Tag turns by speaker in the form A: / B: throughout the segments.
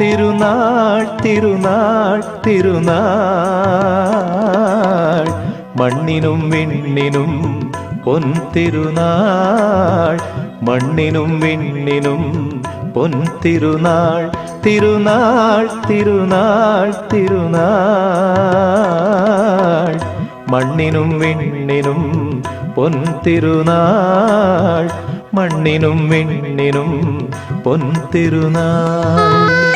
A: തിരുനാൾ തിരുനാൾ തിരുനാൾ. മണ്ണിനും വിണ്ണിനും പൊൻ തിരുനാൾ. മണ്ണിനും വിണ്ണിനും പൊൻ തിരുനാൾ. തിരുനാൾ തിരുനാൾ തിരുനാൾ. മണ്ണിനും വിണ്ണിനും പൊൻ തിരുനാൾ. മണ്ണിനും വിണ്ണിനും പൊൻ തിരുനാൾ.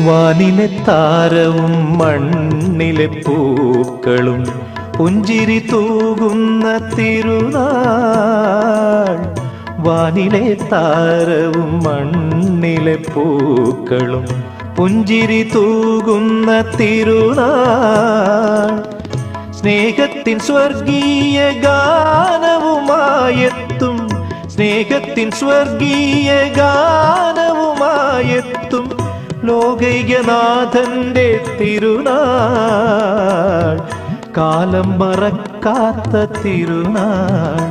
A: വാനിലെ താരവും മണ്ണിലെ പൂക്കളും പുഞ്ചിരി തൂകുന്ന തിരുനാൾ. വാനിലെ താരവും മണ്ണിലെ പൂക്കളും പുഞ്ചിരി തൂകുന്ന തിരുനാൾ. സ്നേഹത്തിൻ സ്വർഗീയ ഗാനവുമായെത്തും. സ്നേഹത്തിൻ സ്വർഗീയ ഗാനവുമായെത്തും. ലോകൈകനാഥന്റെ തിരുനാൾ. കാലം മറക്കാത്ത തിരുനാൾ.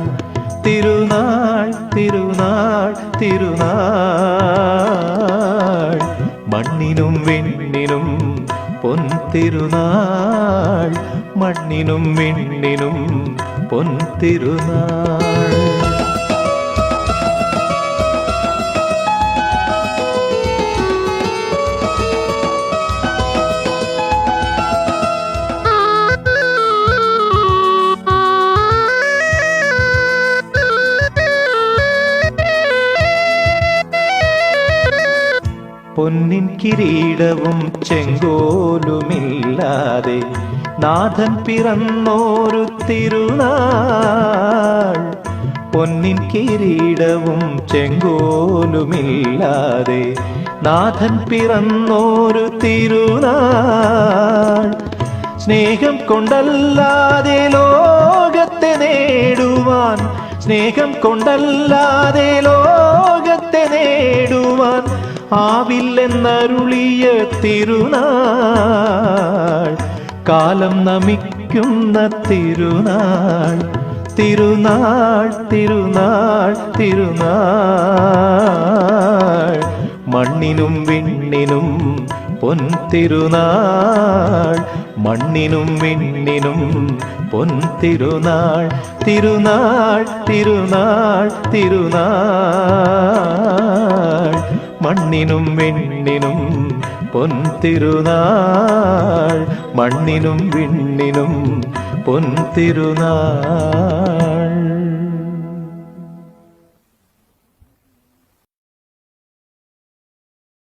A: തിരുനാൾ തിരുനാൾ തിരുനാൾ. മണ്ണിനും വെണ്ണിനും പൊൻ തിരുനാൾ മണ്ണിനും വെണ്ണിനും പൊൻ തിരുനാൾ പൊന്നിൻ കിരീടവും ചെങ്കോലുമില്ലാതെ നാഥൻ പിറന്നോരു തിരുനാൾ. പൊന്നിൻ കിരീടവും ചെങ്കോലുമില്ലാതെ നാഥൻ പിറന്നോരു തിരുനാൾ. സ്നേഹം കൊണ്ടല്ലാതെ ലോകത്തെ നേടുവാൻ സ്നേഹം കൊണ്ടല്ലാതെ ലോകത്തെ ആവില്ലെന്നരുളിയ തിരുനാൾ കാലം നമിക്കുന്ന തിരുനാൾ തിരുനാൾ തിരുനാൾ തിരുനാൾ. മണ്ണിനും വിണ്ണിനും പൊൻ തിരുനാൾ മണ്ണിനും വിണ്ണിനും പൊൻ തിരുനാൾ തിരുനാൾ തിരുനാൾ തിരുനാൾ. മണ്ണിനും വിണ്ണിനും പൊൻതിരുനാൾ. മണ്ണിനും വിണ്ണിനും പൊൻ തിരുനാൾ